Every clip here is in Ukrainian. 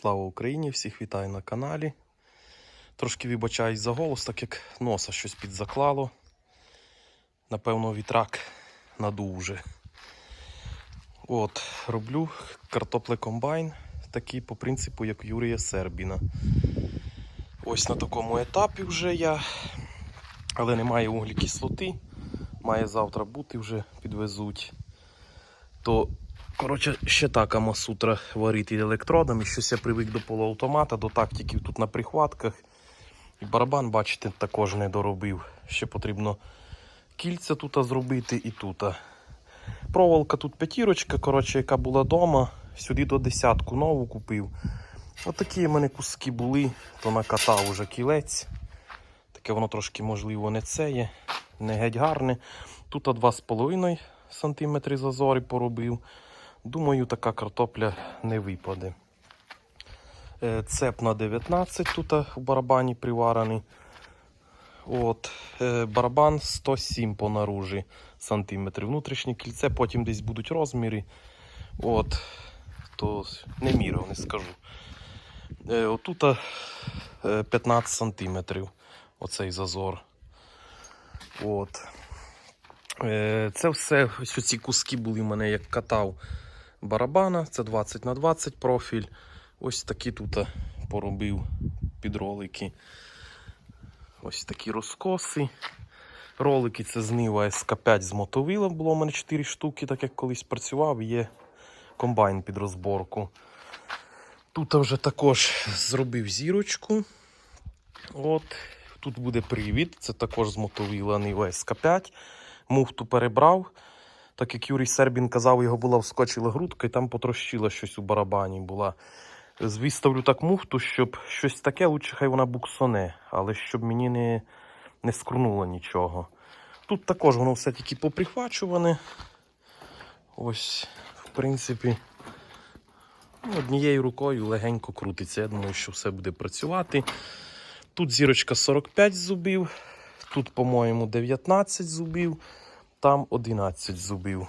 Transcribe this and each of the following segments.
Слава Україні! Всіх вітаю на каналі. Трошки вибачаюсь за голос, так як носа щось підзаклало. Напевно, вітрак надув уже. От, роблю картоплекомбайн, такий по принципу, як Юрія Сербіна. Ось на такому етапі вже я, але немає вуглекислоти. Має завтра бути, вже підвезуть. То Коротше, ще така масутра варити електродами. Щось я привик до полуавтомата, до тактиків тут на прихватках. І барабан, бачите, також не доробив. Ще потрібно кільця тут зробити і тут. Проволока тут п'ятірочка, коротше, яка була вдома. Сюди до десятку нову купив. Отакі в мене куски були, то накатав уже кілець. Таке воно трошки, можливо, не це є, не геть гарне. Тут 2,5 см зазорі поробив. Думаю, така картопля не випаде. Е, Цеп на 19 тут у барабані приварений. От, е, Барабан 107 по наружі сантиметрів. Внутрішнє кільце, потім десь будуть розміри. От, то не міряв, не скажу. Е, Отут е, 15 сантиметрів оцей зазор. От. Е, Це все, ось ці куски були в мене як катав барабана. Це 20 на 20 профіль. Ось такі тут поробив підролики. Ось такі розкоси. Ролики це знива СК5 з мотовила. Було у мене 4 штуки, так як колись працював, є комбайн під розборку. Тут вже також зробив зірочку. От. Тут буде привід, це також з мотовила Нива СК5 муфту перебрав. Так як Юрій Сербін казав, його була вскочила грудка і там потрощила щось у барабані була. Виставлю так муфту, щоб щось таке, лучше хай вона буксоне, але щоб мені не, не скрунуло нічого. Тут також воно все тільки поприхвачуване. Ось, в принципі, ну, однією рукою легенько крутиться. Я думаю, що все буде працювати. Тут зірочка 45 зубів. Тут, по-моєму, 19 зубів, там 11 зубів.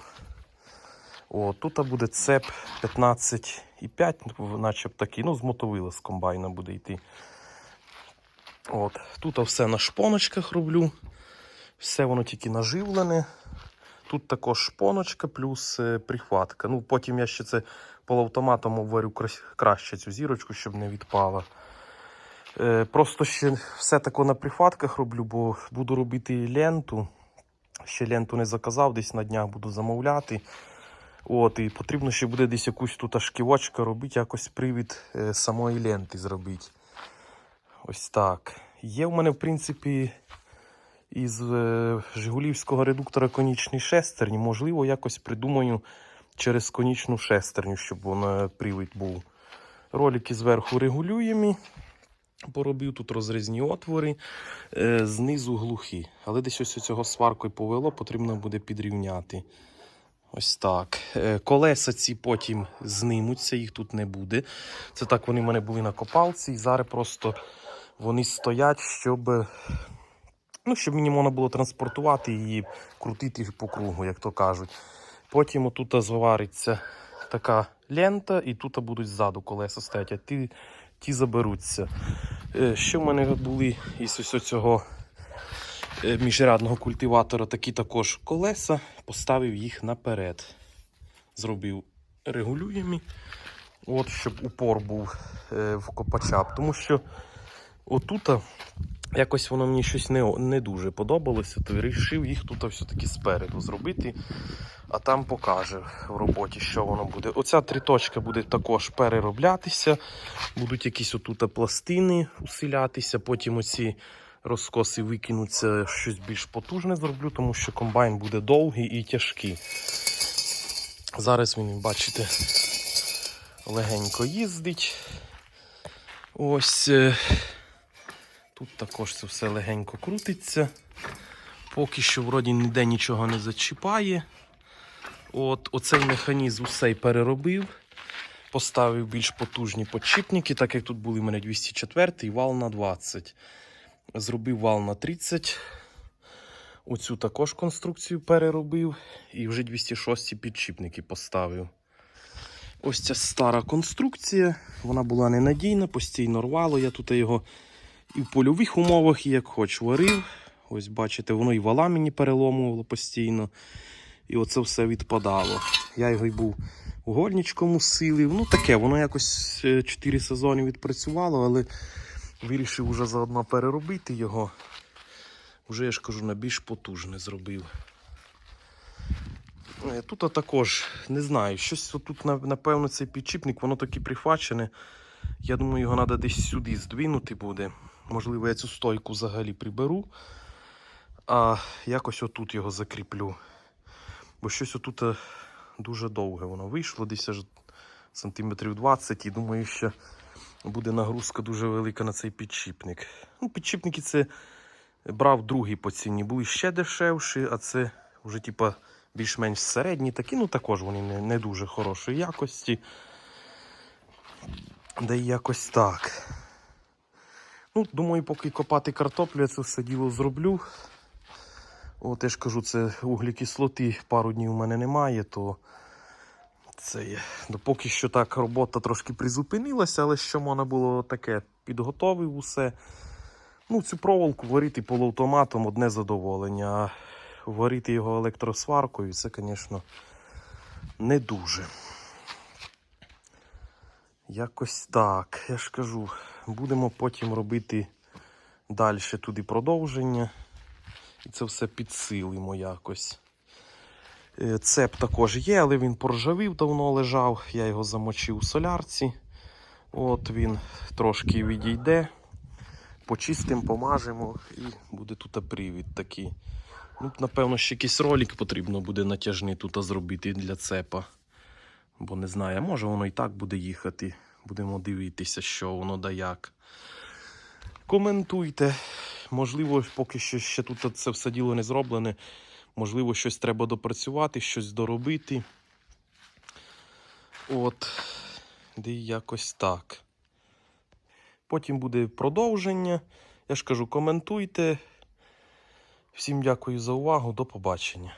О, Тут буде цеп 15,5, начеб такий, ну, з з комбайна буде йти. От. Тут все на шпоночках роблю. Все воно тільки наживлене. Тут також шпоночка плюс е, прихватка. Ну, Потім я ще це полуавтоматом обварю краще цю зірочку, щоб не відпала. Е, Просто ще все таке на прихватках роблю, бо буду робити ленту. Ще ленту не заказав, десь на днях буду замовляти. От, І потрібно ще буде десь якусь тут шківочка робити, якось привід е, самої ленти зробити. Ось так. Є в мене, в принципі, із е, Жигулівського редуктора конічні шестерні. Можливо, якось придумаю через конічну шестерню, щоб вона привід був. Ролики зверху регулюємі. Поробив тут розрізні отвори, е, знизу глухі. Але десь ось цього сваркою повело, потрібно буде підрівняти. Ось так. Е, колеса ці потім знимуться, їх тут не буде. Це так вони в мене були на копалці, і зараз просто вони стоять, щоб ну, щоб мені можна було транспортувати і крутити по кругу, як то кажуть. Потім отут звариться така лента, і тут будуть ззаду колеса стоять. А ті ті заберуться. Е, Ще в мене були із ось цього е, міжрядного культиватора такі також колеса, поставив їх наперед. Зробив регулюємі, от, щоб упор був е, в копача. Тому що отут якось воно мені щось не не дуже подобалося, то вирішив їх тут все-таки спереду зробити, а там покаже в роботі, що воно буде. Оця триточка буде також перероблятися, будуть якісь отут пластини усилятися, потім оці розкоси викинуться, щось більш потужне зроблю, тому що комбайн буде довгий і тяжкий. Зараз він, бачите, легенько їздить. Ось. е, Тут також це все легенько крутиться. Поки що вроді ніде нічого не зачіпає. От, Оцей механізм усей переробив. Поставив більш потужні подшипники, так як тут були в мене 204 і вал на 20. Зробив вал на 30. Оцю також конструкцію переробив і вже 206 підшипники поставив. Ось ця стара конструкція. Вона була ненадійна, постійно рвало. Я тут його і в польових умовах, і як хоч варив. Ось бачите, воно і вала мені переломувало постійно. І оце все відпадало. Я його й був угольничком силив. Ну таке, воно якось 4 сезони відпрацювало, але вирішив уже заодно переробити його. Уже я ж кажу, на більш потужне зробив. Е, Тут також не знаю, щось тут, напевно, цей підчіпник, воно таки прифачене. Я думаю, його треба десь сюди здвинути буде. Можливо, я цю стойку взагалі приберу, а якось отут його закріплю. Бо щось отут е, дуже довге воно вийшло, десь аж сантиметрів 20 і думаю, що буде нагрузка дуже велика на цей підчіпник. Ну, підчіпники це брав другий по ціні, були ще дешевші, а це вже типа більш-менш середні такі, ну також вони не, не дуже хорошої якості. Да і якось так. Ну, думаю, поки копати картоплю, я це все діло зроблю. От я ж кажу, це углекислоти пару днів у мене немає, то це є. Ну, поки що так робота трошки призупинилася, але що можна було таке, підготовив усе. Ну, цю проволоку варити полуавтоматом одне задоволення. А варити його електросваркою, це, звісно, не дуже. Якось так. Я ж кажу, будемо потім робити далі туди продовження. І це все підсилимо якось. Е, Цеп також є, але він поржавів, давно лежав. Я його замочив у солярці. От він трошки відійде. Почистимо, помажемо і буде тут привід такий. Ну, напевно, ще якийсь ролик потрібно буде натяжний тут зробити для цепа. Бо не знаю, може воно і так буде їхати. Будемо дивитися, що воно да як. Коментуйте. Можливо, поки що ще тут це все діло не зроблене. Можливо, щось треба допрацювати, щось доробити. От, де якось так. Потім буде продовження. Я ж кажу, коментуйте. Всім дякую за увагу. До побачення.